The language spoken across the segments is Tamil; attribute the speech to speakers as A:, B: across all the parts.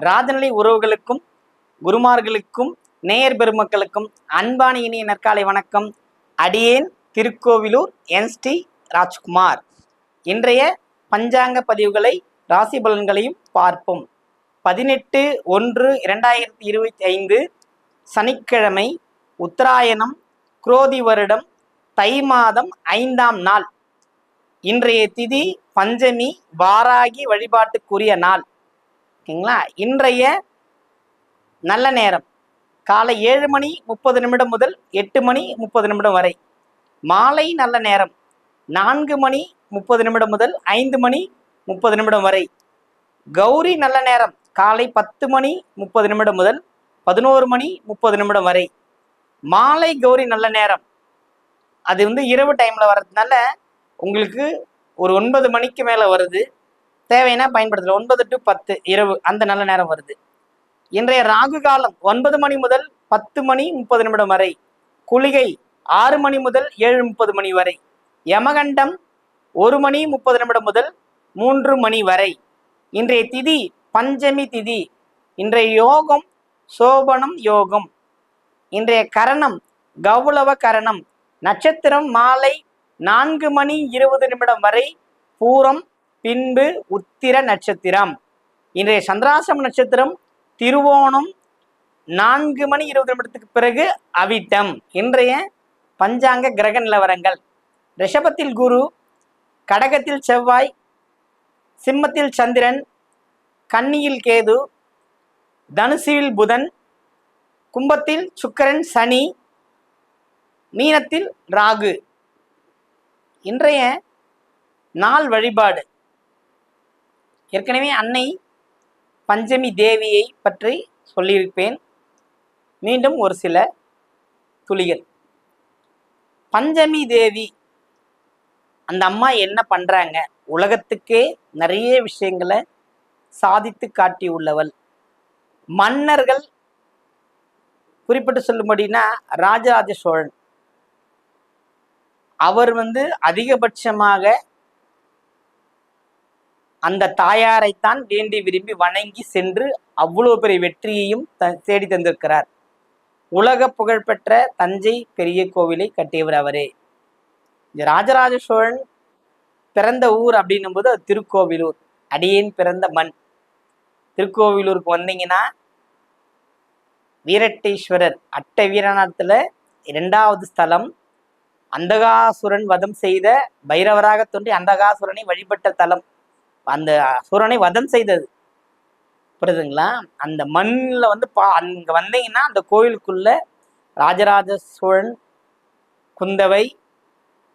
A: ராஜநிலை உறவுகளுக்கும் குருமார்களுக்கும் நேயர் பெருமக்களுக்கும் அன்பான இனிய நற்காலை வணக்கம். அடியேன் திருக்கோவிலூர் என்ஸ்டி ஸ்ரீ ராஜ்குமார். இன்றைய பஞ்சாங்க பதிவுகளை ராசி பலன்களையும் பார்ப்போம். பதினெட்டு ஒன்று இரண்டாயிரத்தி இருபத்தி ஐந்து சனிக்கிழமை உத்தராயணம் குரோதி வருடம் தை மாதம் ஐந்தாம் நாள். இன்றைய திதி பஞ்சமி வாராகி வழிபாட்டுக்குரிய நாள். ஓகேங்களா? இன்றைய நல்ல நேரம். காலை ஏழு மணி முப்பது நிமிடம் முதல் எட்டு மணி முப்பது நிமிடம் வரை. மாலை நல்ல நேரம். நான்கு மணி முப்பது நிமிடம் முதல் ஐந்து மணி முப்பது நிமிடம் வரை. கௌரி நல்ல நேரம். காலை பத்து மணி முப்பது நிமிடம் முதல் பதினோரு மணி முப்பது நிமிடம் வரை. மாலை கௌரி நல்ல நேரம். அது வந்து இரவு டைமில் வர்றதுனால உங்களுக்கு ஒரு ஒன்பது மணிக்கு மேலே வருது. தேவைன்னா பயன்படுத்தலாம். ஒன்பது டு பத்து இரவு அந்த நல்ல நேரம் வருது. இன்றைய ராகு காலம் ஒன்பது மணி முதல் பத்து மணி முப்பது நிமிடம் வரை. குளிகை ஆறு மணி முதல் ஏழு முப்பது மணி வரை. யமகண்டம் ஒரு மணி முப்பது நிமிடம் முதல் மூன்று மணி வரை. இன்றைய திதி பஞ்சமி திதி. இன்றைய யோகம் சோபனம் யோகம். இன்றைய கரணம் கௌளவ கரணம். நட்சத்திரம் மாலை நான்கு மணி இருபது நிமிடம் வரை. பூரம் பின்பு உத்திர நட்சத்திரம். இன்றைய சந்திராசம நட்சத்திரம் திருவோணம் நான்கு மணி இருபது நிமிடத்துக்கு பிறகு அவிட்டம். இன்றைய பஞ்சாங்க கிரக நிலவரங்கள். ரிஷபத்தில் குரு கடகத்தில் செவ்வாய் சிம்மத்தில் சந்திரன் கன்னியில் கேது தனுசுவில் புதன் கும்பத்தில் சுக்கிரன் சனி மீனத்தில் ராகு. இன்றைய நாள் வழிபாடு. ஏற்கனவே அன்னை பஞ்சமி தேவியை பற்றி சொல்லியிருப்பேன். மீண்டும் ஒரு சில துளிகள். பஞ்சமி தேவி அந்த அம்மா என்ன பண்ணுறாங்க உலகத்துக்கே நிறைய விஷயங்களை சாதித்து காட்டியுள்ளவள் மன்னர்கள் குறிப்பிட்டு சொல்லும்படினா ராஜராஜ சோழன். அவர் வந்து அதிகபட்சமாக அந்த தாயாரைத்தான் வேண்டி விரும்பி வணங்கி சென்று அவ்வளோ பெரிய வெற்றியையும் த தேடி தந்திருக்கிறார். உலக புகழ்பெற்ற தஞ்சை பெரிய கோவிலை கட்டியவர் அவரே. இந்த ராஜராஜ சோழன் பிறந்த ஊர் அப்படின்னும் போது அது திருக்கோவிலூர். அடியேன் பிறந்த மண். திருக்கோவிலூருக்கு வந்தீங்கன்னா வீரட்டேஸ்வரர் அட்ட வீரநாட்டில் இரண்டாவது ஸ்தலம். அந்தகாசுரன் வதம் செய்த பைரவராக தோன்றி அந்தகாசுரனை வழிபட்ட தலம். அந்த அசுரனை வதம் செய்தது. புரியுதுங்களா? அந்த மண்ணில் வந்து பா அங்கே வந்தீங்கன்னா அந்த கோயிலுக்குள்ள ராஜராஜ சோழன் குந்தவை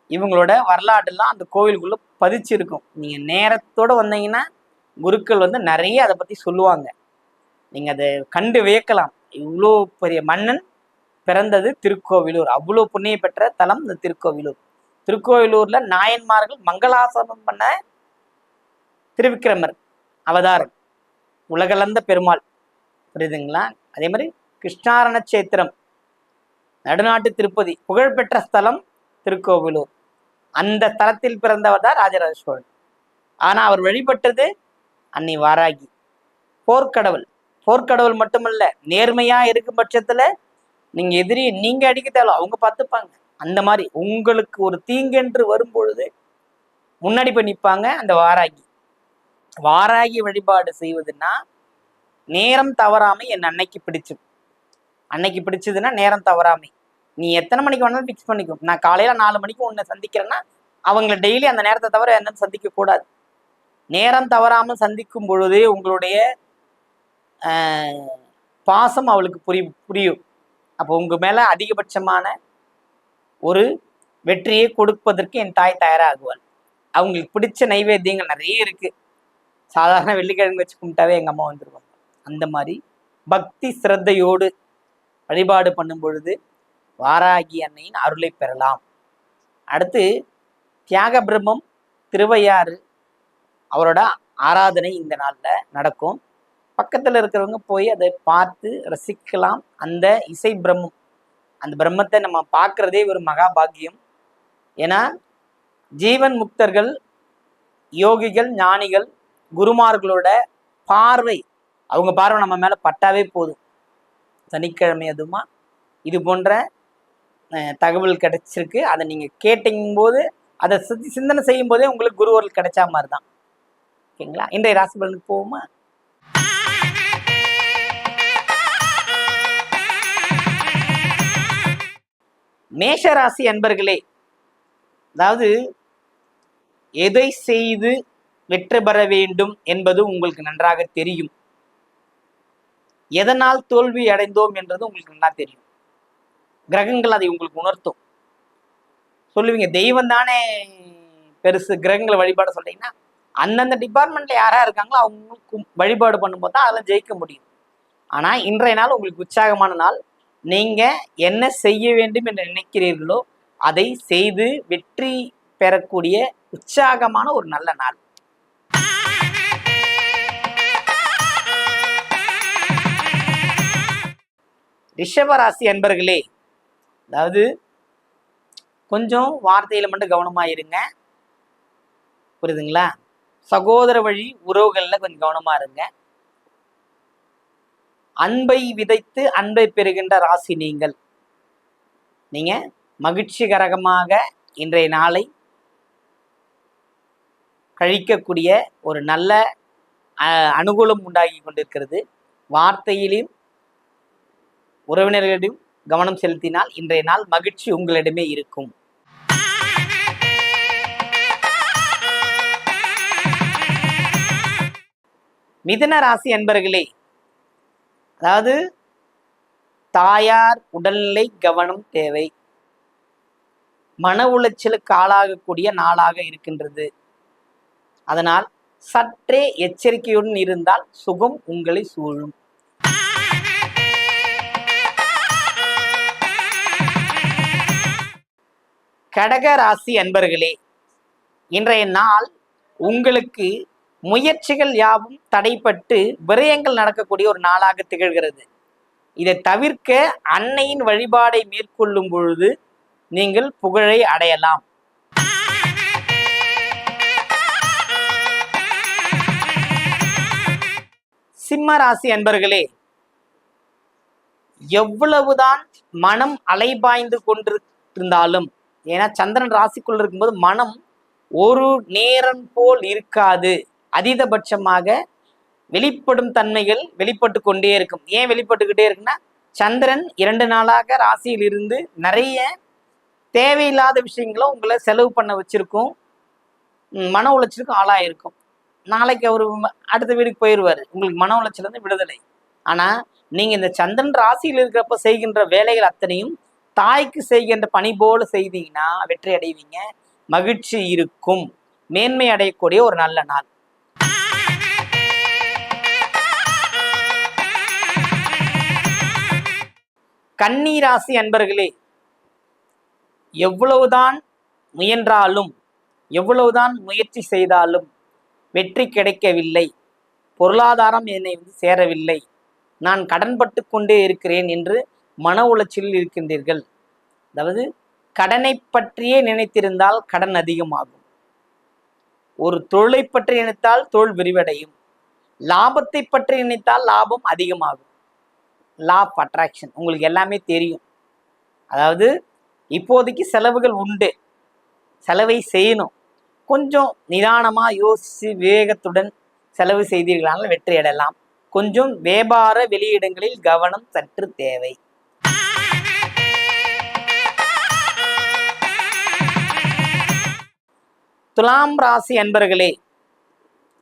A: இவங்களோட வரலாறுலாம் அந்த கோவிலுக்குள்ளே பதிச்சிருக்கும். நீங்கள் நேரத்தோடு வந்தீங்கன்னா குருக்கள் வந்து நிறைய அதை பற்றி சொல்லுவாங்க. நீங்கள் அதை கண்டு வியக்கலாம். இவ்வளோ பெரிய மன்னன் பிறந்தது திருக்கோவிலூர். அவ்வளோ புண்ணிய பெற்ற தலம் இந்த திருக்கோவிலூர். திருக்கோவிலூரில் நாயன்மார்கள் மங்களாசனம் பண்ண திருவிக்கிரமர் அவதாரம். உலகளந்த பெருமாள். புரியுதுங்களா? அதே மாதிரி கிருஷ்ணாரண சேத்திரம் நடுநாட்டு திருப்பதி. புகழ்பெற்ற ஸ்தலம் திருக்கோவிலூர். அந்த தலத்தில் பிறந்தவர் தான் ராஜராஜ சோழன். ஆனால் அவர் வழிபட்டது அன்னை வாராகி. போர்க்கடவுள். போர்க்கடவுள் மட்டுமல்ல நேர்மையாக இருக்கும் பட்சத்தில் நீங்கள் எதிரி நீங்கள் அடிக்க தேவை அவங்க பார்த்துப்பாங்க. அந்த மாதிரி உங்களுக்கு ஒரு தீங்கென்று வரும் பொழுது முன்னாடி போய் நிற்பாங்க அந்த வாராகி. வாராகி வழிபாடு செய்வதுன்னா நேரம் தவறாமை என் அன்னைக்கு பிடிச்சு. அன்னைக்கு பிடிச்சதுன்னா நேரம் தவறாமை. நீ எத்தனை மணிக்கு வேணாலும் ஃபிக்ஸ் பண்ணிக்கும் நான் காலையில நாலு மணிக்கு உன்னை சந்திக்கிறேன்னா அவங்கள டெய்லி அந்த நேரத்தை தவிர என்னன்னு சந்திக்க கூடாது. நேரம் தவறாமல் சந்திக்கும் பொழுதே உங்களுடைய பாசம் அவளுக்கு புரி புரியும். அப்போ உங்கள் மேலே அதிகபட்சமான ஒரு வெற்றியை கொடுப்பதற்கு என் தாய் தயாராகுவாள். அவங்களுக்கு பிடிச்ச நைவேத்தியங்கள் நிறைய இருக்குது சாதாரண வெள்ளிக்கிழங்கு வச்சு கும்பிட்டாவே எங்கள் அம்மா வந்துருவாங்க. அந்த மாதிரி பக்தி சிரத்தையோடு வழிபாடு பண்ணும் பொழுது வாராகி அன்னையின் அருளை பெறலாம். அடுத்து தியாக பிரம்மம் திருவையாறு அவரோட ஆராதனை இந்த நாளில் நடக்கும். பக்கத்தில் இருக்கிறவங்க போய் அதை பார்த்து ரசிக்கலாம். அந்த இசை பிரம்மம் அந்த பிரம்மத்தை நம்ம பார்க்குறதே ஒரு மகாபாகியம் ஏன்னா ஜீவன் முக்தர்கள் யோகிகள் ஞானிகள் குருமார்களோட பார்வை அவங்க பார்வை நம்ம மேலே பட்டாவே போதும். சனிக்கிழமை அதுமா இது போன்ற தகவல் கிடைச்சிருக்கு. அதை நீங்கள் கேட்டிங்கும் போது அதை சிந்தி- சிந்தனை செய்யும் போதே உங்களுக்கு குருவர்கள் கிடைச்சா மாதிரி தான் ஓகேங்களா? இன்றைய ராசி பலனுக்கு போவோமா? மேஷ ராசி அன்பர்களே அதாவது எதை செய்து வெற்றி பெற வேண்டும் என்பது உங்களுக்கு நன்றாக தெரியும். எதனால் தோல்வி அடைந்தோம் என்றது உங்களுக்கு நல்லா தெரியும். கிரகங்கள் அதை உங்களுக்கு உணர்த்தும். சொல்லுவீங்க தெய்வம் தானே பெருசு கிரகங்களை வழிபாடு சொல்றீங்கன்னா அந்தந்த டிபார்ட்மெண்ட்ல யாரா இருக்காங்களோ அவங்களுக்கு வழிபாடு பண்ணும்போது தான் அதெல்லாம் ஜெயிக்க முடியும். ஆனா இன்றைய நாள் உங்களுக்கு உற்சாகமான நாள். நீங்க என்ன செய்ய வேண்டும் என்று நினைக்கிறீர்களோ அதை செய்து வெற்றி பெறக்கூடிய உற்சாகமான ஒரு நல்ல நாள். ரிஷபராசி அன்பர்களே அதாவது கொஞ்சம் வார்த்தையில மட்டும் கவனமாக இருங்க. புரியுதுங்களா? சகோதர வழி உறவுகளில் கொஞ்சம் கவனமாக இருங்க. அன்பை விதைத்து அன்பை பெறுகின்ற ராசி நீங்கள். நீங்கள் மகிழ்ச்சிகரகமாக இன்றைய நாளை கழிக்கக்கூடிய ஒரு நல்ல அனுகூலம் உண்டாகி கொண்டிருக்கிறது. வார்த்தையிலும் உறவினர்களிடம் கவனம் செலுத்தினால் இன்றைய நாள் மகிழ்ச்சி உங்களிடமே இருக்கும். மிதுன ராசி அன்பர்களே அதாவது தாயார் உடல்நிலை கவனம் தேவை. மன உளைச்சலுக்கு ஆளாகக்கூடிய நாளாக இருக்கின்றது. அதனால் சற்றே எச்சரிக்கையுடன் இருந்தால் சுகம் உங்களை சூழும். கடக ராசி அன்பர்களே இன்றைய நாள் உங்களுக்கு முயற்சிகள் யாவும் தடைப்பட்டு விரயங்கள் நடக்கக்கூடிய ஒரு நாளாக திகழ்கிறது. இதை தவிர்க்க அன்னையின் வழிபாடை மேற்கொள்ளும் பொழுது நீங்கள் புகழை அடையலாம். சிம்ம ராசி அன்பர்களே எவ்வளவுதான் மனம் அலைபாய்ந்து கொண்டிருந்தாலும் ஏன்னா சந்திரன் ராசிக்குள்ள இருக்கும்போது மனம் ஒரு நேரம் போல் இருக்காது. அதீதபட்சமாக வெளிப்படும் தன்மைகள் வெளிப்பட்டு கொண்டே இருக்கும். ஏன் வெளிப்பட்டுக்கிட்டே இருக்குன்னா சந்திரன் இரண்டு நாளாக ராசியில் இருந்து நிறைய தேவையில்லாத விஷயங்களை உங்களை செலவு பண்ண வச்சிருக்கும். மன உளைச்சலுக்கும் ஆளாயிருக்கும். நாளைக்கு அவர் அடுத்த வீட்டுக்கு போயிடுவார் உங்களுக்கு மன உளைச்சல் வந்து விடுதலை. ஆனால் நீங்கள் இந்த சந்திரன் ராசியில் இருக்கிறப்ப செய்கின்ற வேலைகள் அத்தனையும் தாய்க்கு செய்கின்ற பணி போல செய்தீங்கன்னா வெற்றி அடைவீங்க மகிழ்ச்சி இருக்கும். மேன்மை அடையக்கூடிய ஒரு நல்ல நாள். கன்னி ராசி அன்பர்களே எவ்வளவுதான் முயன்றாலும் எவ்வளவுதான் முயற்சி செய்தாலும் வெற்றி கிடைக்கவில்லை. பொருளாதாரம் என்னை வந்து சேரவில்லை. நான் கடன்பட்டு கொண்டே இருக்கிறேன் என்று மன உளைச்சலில் இருக்கின்றீர்கள். அதாவது கடனை பற்றியே நினைத்திருந்தால் கடன் அதிகமாகும். ஒரு தொழிலை பற்றி நினைத்தால் தொழில் விரிவடையும். லாபத்தை பற்றி நினைத்தால் லாபம் அதிகமாகும். லா ஆஃப் அட்ராக்ஷன் உங்களுக்கு எல்லாமே தெரியும். அதாவது இப்போதைக்கு செலவுகள் உண்டு. செலவை செய்யணும். கொஞ்சம் நிதானமாக யோசித்து விவேகத்துடன் செலவு செய்தீர்களானால் வெற்றி அடையலாம் கொஞ்சம் வியாபார வெளியிடங்களில் கவனம் சற்று தேவை. துலாம் ராசி அன்பர்களே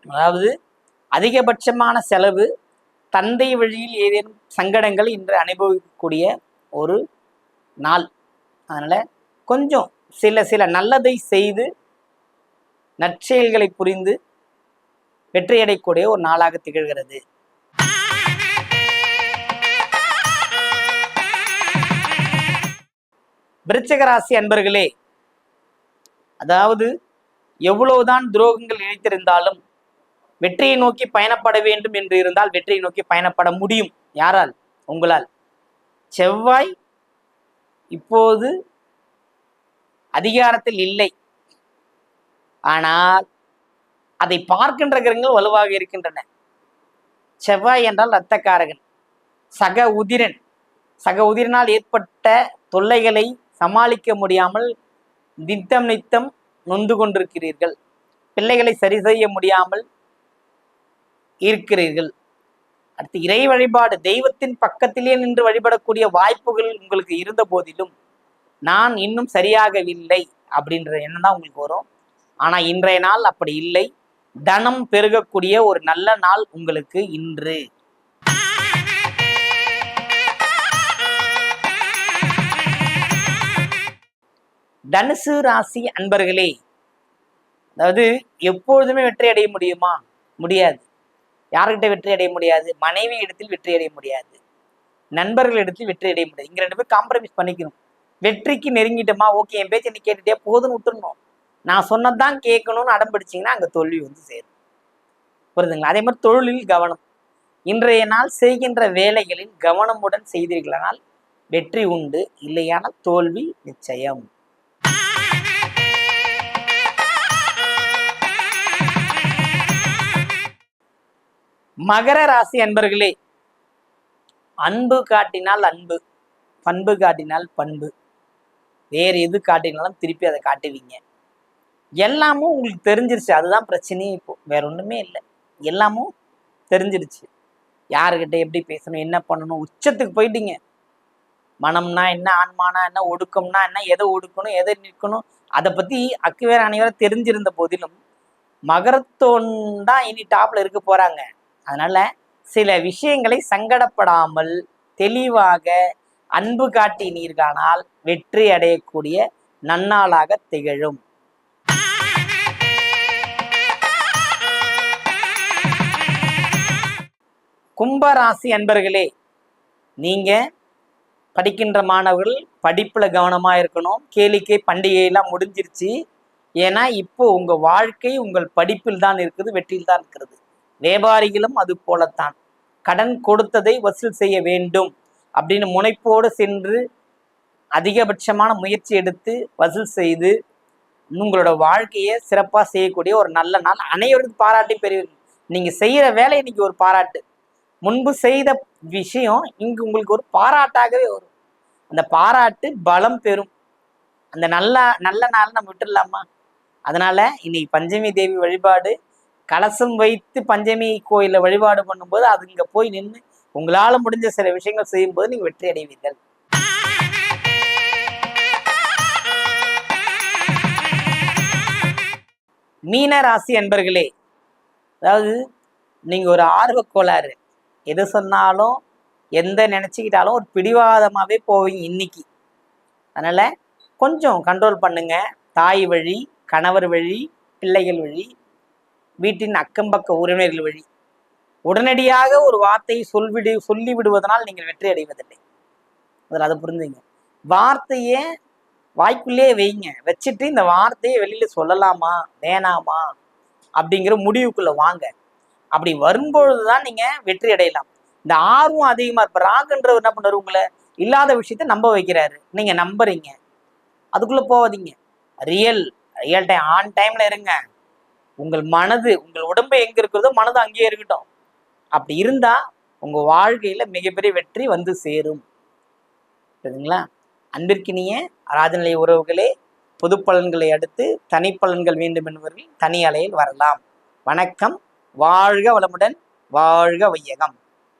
A: அதாவது அதிகபட்சமான செலவு தந்தை வழியில் ஏதேனும் சங்கடங்கள் இன்று அனுபவிக்கக்கூடிய ஒரு நாள். அதனால் கொஞ்சம் சில சில நல்லதை செய்து நற்செயல்களை புரிந்து வெற்றியடையக்கூடிய ஒரு நாளாக திகழ்கிறது. விருச்சகராசி அன்பர்களே அதாவது எவ்வளவுதான் துரோகங்கள் இழைத்திருந்தாலும் வெற்றியை நோக்கி பயணப்பட வேண்டும் என்று இருந்தால் வெற்றியை நோக்கி பயணப்பட முடியும். யாரால்? உங்களால். செவ்வாய் இப்போது அதிகாரத்தில் இல்லை. ஆனால் அதை பார்க்கின்ற கிரகங்கள் வலுவாக இருக்கின்றன. செவ்வாய் என்றால் இரத்தக்காரகன் சக உதிரன். சக உதிரனால் ஏற்பட்ட தொல்லைகளை சமாளிக்க முடியாமல் நித்தம் நித்தம் நொந்து கொண்டிருக்கிறீர்கள். பிள்ளைகளை சரி செய்ய முடியாமல் இருக்கிறீர்கள். அடுத்து இறை வழிபாடு தெய்வத்தின் பக்கத்திலே நின்று வழிபடக்கூடிய வாய்ப்புகள் உங்களுக்கு இருந்த போதிலும் நான் இன்னும் சரியாகவில்லை அப்படின்ற எண்ணம் தான் உங்களுக்கு வரும். ஆனா இன்றைய நாள் அப்படி இல்லை. தனம் பெருகக்கூடிய ஒரு நல்ல நாள் உங்களுக்கு இன்று. தனுசு ராசி அன்பர்களே அதாவது எப்பொழுதுமே வெற்றி அடைய முடியுமா? முடியாது. யார்கிட்ட வெற்றி அடைய முடியாது? மனைவி இடத்தில் வெற்றி அடைய முடியாது. நண்பர்கள் இடத்தில் வெற்றி அடைய முடியாது. இங்க ரெண்டு பேரும் காம்ப்ரமைஸ் பண்ணிக்கணும். வெற்றிக்கு நெருங்கிட்டோமா? ஓகே என் பேச்சு நீ கேட்டுட்டே போதுன்னு விட்டுருணும் நான் சொன்னதான் கேட்கணும்னு அடம்பிடிச்சிங்கன்னா அங்கே அங்க தோல்வி வந்து சேரும். புரியுதுங்களா? அதே மாதிரி தொழிலில் கவனம். இன்றைய நாள் செய்கின்ற வேலைகளில் கவனமுடன் செய்தீர்களானால் வெற்றி உண்டு. இல்லையான தோல்வி நிச்சயம். மகர ராசி அன்பர்களே அன்பு காட்டினால் அன்பு பண்பு காட்டினால் பண்பு. வேறு எது காட்டினாலும் திருப்பி அதை காட்டுவீங்க. எல்லாமும் உங்களுக்கு தெரிஞ்சிருச்சு அதுதான் பிரச்சனையே இப்போ. வேற ஒன்றுமே இல்லை. எல்லாமும் தெரிஞ்சிருச்சு. யாருக்கிட்ட எப்படி பேசணும் என்ன பண்ணணும் உச்சத்துக்கு போயிட்டீங்க. மனம்னா என்ன ஆன்மானா என்ன ஒடுக்கம்னா என்ன எதை ஒடுக்கணும் எதை நிற்கணும் அதை பற்றி அக்குவேர் அனைவரும் தெரிஞ்சிருந்த போதிலும் மகரத்தோன் தான் இனி டாப்பில் இருக்க போகிறாங்க அதனால சில விஷயங்களை சங்கடப்படாமல் தெளிவாக அன்பு காட்டினீர்களானால் வெற்றி அடையக்கூடிய நன்னாளாக திகழும். கும்பராசி அன்பர்களே நீங்க படிக்கின்ற மாணவர்கள் படிப்புல கவனமா இருக்கணும். கேளிக்கை பண்டிகையெல்லாம் முடிஞ்சிருச்சு. ஏன்னா இப்போ உங்க வாழ்க்கை உங்கள் படிப்பில் தான் இருக்குது வெற்றியில் தான் இருக்கிறது. வியாபாரிகளும் அது போலத்தான். கடன் கொடுத்ததை வசூல் செய்ய வேண்டும் அப்படின்னு முனைப்போடு சென்று அதிகபட்சமான முயற்சி எடுத்து வசூல் செய்து உங்களோட வாழ்க்கையை சிறப்பாக செய்யக்கூடிய ஒரு நல்ல நாள். அனைவருக்கும் பாராட்டி பெறுவீர்கள் நீங்க செய்யற வேலை இன்னைக்கு ஒரு பாராட்டு. முன்பு செய்த விஷயம் இங்கு உங்களுக்கு ஒரு பாராட்டாகவே வரும். அந்த பாராட்டு பலம் பெறும். அந்த நல்ல நல்ல நாள் நம்ம விட்டுடலாமா அதனால இன்னைக்கு பஞ்சமி தேவி வழிபாடு கலசம் வைத்து பஞ்சமி கோயிலில் வழிபாடு பண்ணும்போது அது இங்கே போய் நின்று உங்களால் முடிஞ்ச சில விஷயங்கள் செய்யும்போது நீங்கள் வெற்றி அடைவீர்கள். மீன ராசி அன்பர்களே அதாவது நீங்கள் ஒரு ஆர்வ கோளாறு. எது சொன்னாலும் எந்த நினச்சிக்கிட்டாலும் ஒரு பிடிவாதமாகவே போவீங்க இன்னைக்கு. அதனால் கொஞ்சம் கண்ட்ரோல் பண்ணுங்கள் தாய் வழி கணவர் வழி பிள்ளைகள் வழி வீட்டின் அக்கம்பக்க உறவினர்கள் வழி. உடனடியாக ஒரு வார்த்தையை சொல்விடு சொல்லி விடுவதனால் நீங்கள் வெற்றி அடைவதில்லை. அதில் அதை புரிஞ்சுங்க. வார்த்தையே வாய்க்குள்ளேயே வைங்க. வச்சுட்டு இந்த வார்த்தையை வெளியில சொல்லலாமா? வேணாமா? அப்படிங்கிற முடிவுக்குள்ள வாங்க. அப்படி வரும்பொழுது தான் நீங்க வெற்றி அடையலாம். இந்த ஆர்வம் அதிகமா இப்ப ராகுன்றவர் என்ன பண்ணாரு உங்களை? இல்லாத விஷயத்த நம்ப வைக்கிறாரு. நீங்க நம்புறீங்க. அதுக்குள்ள போவாதீங்க. ரியல் ரியல் டைம் ஆன் டைம்ல இருங்க. உங்கள் மனது உங்கள் உடம்பு எங்க இருக்கிறதோ மனது அங்கேயே இருக்கட்டும். அப்படி இருந்தா உங்க வாழ்க்கையில மிகப்பெரிய வெற்றி வந்து சேரும். சரிங்களா அன்பிற்கினிய ராஜநிலை உறவுகளே பொது பலன்களை அடுத்து தனிப்பலன்கள் வேண்டும் என்பவர்கள் தனி அலையில் வரலாம். வணக்கம். வாழ்க வளமுடன் வாழ்க வையகம்.